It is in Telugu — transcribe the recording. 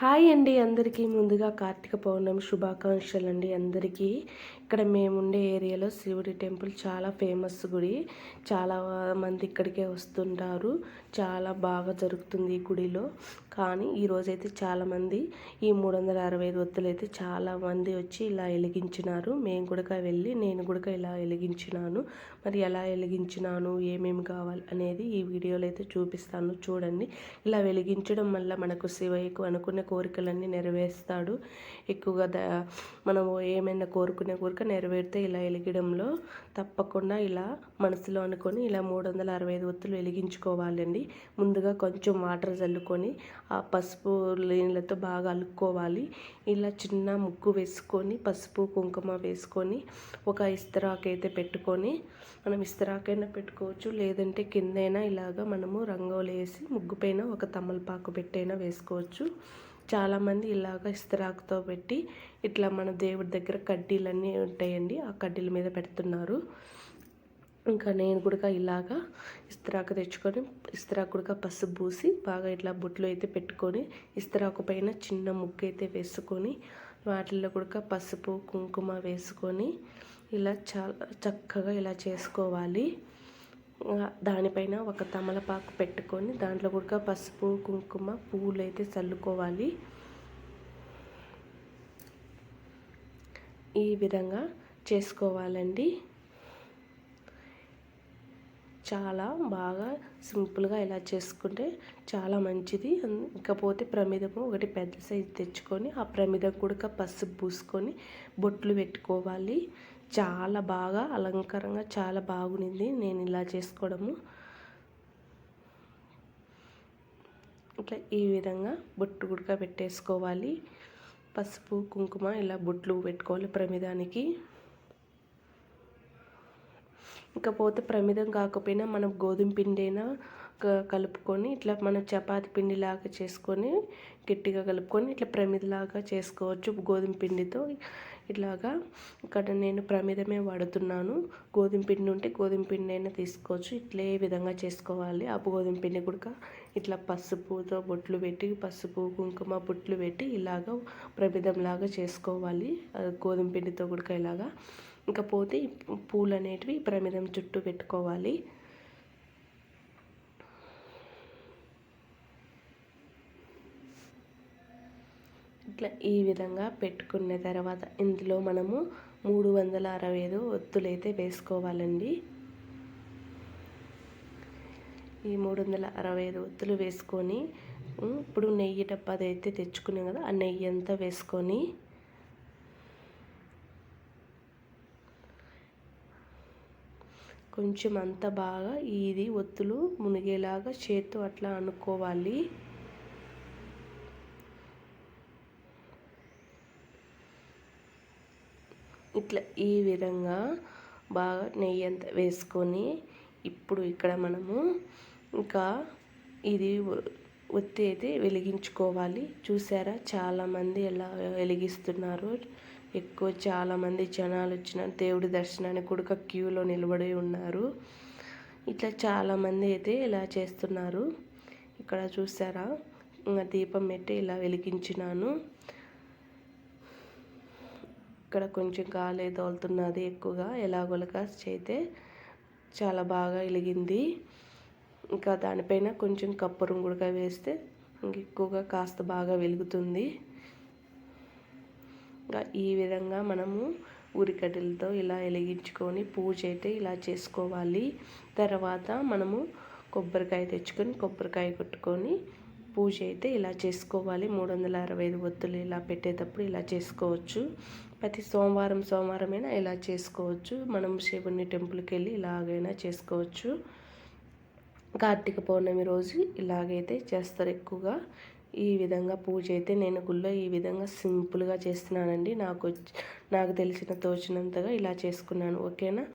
హాయ్ అండి అందరికీ. ముందుగా కార్తీక పౌర్ణమి శుభాకాంక్షలు అండి అందరికీ. ఇక్కడ మేముండే ఏరియాలో శివుడి టెంపుల్ చాలా ఫేమస్ గుడి. చాలా మంది ఇక్కడికే వస్తుంటారు. చాలా బాగా జరుగుతుంది ఈ గుడిలో. కానీ ఈరోజైతే చాలామంది ఈ మూడు వందల అరవై ఐదు వత్తులు అయితే చాలామంది వచ్చి ఇలా వెలిగించినారు. మేము కూడా వెళ్ళి నేను కూడా ఇలా వెలిగించినాను. మరి ఎలా వెలిగించినాను ఏమేమి కావాలి అనేది ఈ వీడియోలో అయితే చూపిస్తాను. చూడండి. ఇలా వెలిగించడం వల్ల మనకు శివయ్యకు అనుకున్న కోరికలన్నీ నెరవేరుస్తాడు. ఎక్కువగా ద మనము ఏమైనా కోరుకునే కోరిక నెరవేరితే ఇలా వెలిగడంలో తప్పకుండా ఇలా మనసులో అనుకొని ఇలా మూడు వందల అరవై ఐదు ఒత్తులు వెలిగించుకోవాలండి. ముందుగా కొంచెం వాటర్ చల్లుకొని ఆ పసుపు నీళ్ళతో బాగా అలుక్కోవాలి. ఇలా చిన్న ముగ్గు వేసుకొని పసుపు కుంకుమ వేసుకొని ఒక ఇస్తరాకు అయితే పెట్టుకొని మనం ఇస్తరాకైనా పెట్టుకోవచ్చు. లేదంటే కిందైనా ఇలాగ మనము రంగోలు వేసి ముగ్గు పైన ఒక తమలపాకు పెట్టైనా వేసుకోవచ్చు. చాలామంది ఇలాగ ఇస్త్రాకుతో పెట్టి ఇట్లా మన దేవుడి దగ్గర కడ్డీలన్నీ ఉంటాయండి. ఆ కడ్డీల మీద పెడుతున్నారు. ఇంకా నేను కూడా ఇలాగా ఇస్త్రాకు తెచ్చుకొని ఇస్తరాకు కూడా పసుపు పూసి బాగా ఇట్లా బొట్లు అయితే పెట్టుకొని ఇస్త్రాకు పైన చిన్న ముగ్గు అయితే వేసుకొని వాటిల్లో కూడా పసుపు కుంకుమ వేసుకొని ఇలా చాలా చక్కగా ఇలా చేసుకోవాలి. దానిపైన ఒక తమలపాకు పెట్టుకొని దాంట్లో కూడా పసుపు కుంకుమ పువ్వులు అయితే చల్లుకోవాలి. ఈ విధంగా చేసుకోవాలండి. చాలా బాగా సింపుల్గా ఇలా చేసుకుంటే చాలా మంచిది. ఇకపోతే ప్రమిదము ఒకటి పెద్ద సైజు తెచ్చుకొని ఆ ప్రమిదం కూడా పసుపు పూసుకొని బొట్లు పెట్టుకోవాలి. చాలా బాగా అలంకారంగా చాలా బాగుంది నేను ఇలా చేసుకోవడము. ఇట్లా ఈ విధంగా బొట్టు గుడక పెట్టేసుకోవాలి. పసుపు కుంకుమ ఇలా బొట్లు పెట్టుకోవాలి ప్రమిదానికి. ఇకపోతే ప్రమిదం కాకపోయినా మనం గోధుమ పిండి అయినా కలుపుకొని ఇట్లా మనం చపాతి పిండిలాగా చేసుకొని గట్టిగా కలుపుకొని ఇట్లా ప్రమిదలాగా చేసుకోవచ్చు గోధుమ పిండితో. ఇట్లాగా ఇక్కడ నేను ప్రమిదమే వాడుతున్నాను. గోధుమ పిండి ఉంటే గోధుమ పిండి అయినా తీసుకోవచ్చు. ఇట్లే విధంగా చేసుకోవాలి. ఆ గోధుమ పిండి కూడా ఇట్లా పసుపుతో బొట్లు పెట్టి పసుపు కుంకుమ బొట్లు పెట్టి ఇలాగ ప్రమిదంలాగా చేసుకోవాలి. గోధుమ పిండితో కూడా ఇలాగా. ఇకపోతే పూలు అనేటివి ప్రమిదం చుట్టూ పెట్టుకోవాలి. ఇట్లా ఈ విధంగా పెట్టుకున్న తర్వాత ఇందులో మనము మూడు వందల అరవై ఐదు ఒత్తులైతే వేసుకోవాలండి. ఈ మూడు వందల అరవై ఐదు ఒత్తులు వేసుకొని ఇప్పుడు నెయ్యి డబ్బా అయితే తెచ్చుకున్నాం కదా ఆ నెయ్యి అంతా వేసుకొని కొంచెం అంత బాగా ఇది ఒత్తులు మునిగేలాగా చేత్తో అట్లా అనుకోవాలి. ఇట్లా ఈ విధంగా బాగా నెయ్యి అంతా వేసుకొని ఇప్పుడు ఇక్కడ మనము ఇంకా ఇది ఒత్తి అయితే వెలిగించుకోవాలి. చూసారా? చాలామంది ఎలా వెలిగిస్తున్నారు. ఎక్కువ చాలామంది జనాలు వచ్చిన దేవుడి దర్శనానికి కూడా క్యూలో నిలబడి ఉన్నారు. ఇట్లా చాలామంది అయితే ఇలా చేస్తున్నారు. ఇక్కడ చూసారా? దీపం పెట్టి ఇలా వెలిగించినాను. ఇక్కడ కొంచెం గాలి తోలుతున్నది ఎక్కువగా. ఎలాగోలగా చేతే చాలా బాగా వెలిగింది. ఇంకా దానిపైన కొంచెం కప్పురం కూడా వేస్తే ఎక్కువగా కాస్త బాగా వెలుగుతుంది. ఈ విధంగా మనము ఉరికటిలతో ఇలా వెలిగించుకొని పూజ అయితే ఇలా చేసుకోవాలి. తర్వాత మనము కొబ్బరికాయ తెచ్చుకొని కొబ్బరికాయ కొట్టుకొని పూజ అయితే ఇలా చేసుకోవాలి. మూడు వందల అరవై ఐదు ఒత్తులు ఇలా పెట్టేటప్పుడు ఇలా చేసుకోవచ్చు. ప్రతి సోమవారం సోమవారమైనా ఇలా చేసుకోవచ్చు. మనం శివుని టెంపుల్కి వెళ్ళి ఇలాగైనా చేసుకోవచ్చు. కార్తీక పౌర్ణమి రోజు ఇలాగైతే చేస్తారు ఎక్కువగా. ఈ విధంగా పూజ అయితే నేను గుళ్ళో ఈ విధంగా సింపుల్గా చేస్తున్నానండి. నాకు నాకు తెలిసిన తోచినంతగా ఇలా చేసుకున్నాను. ఓకేనా?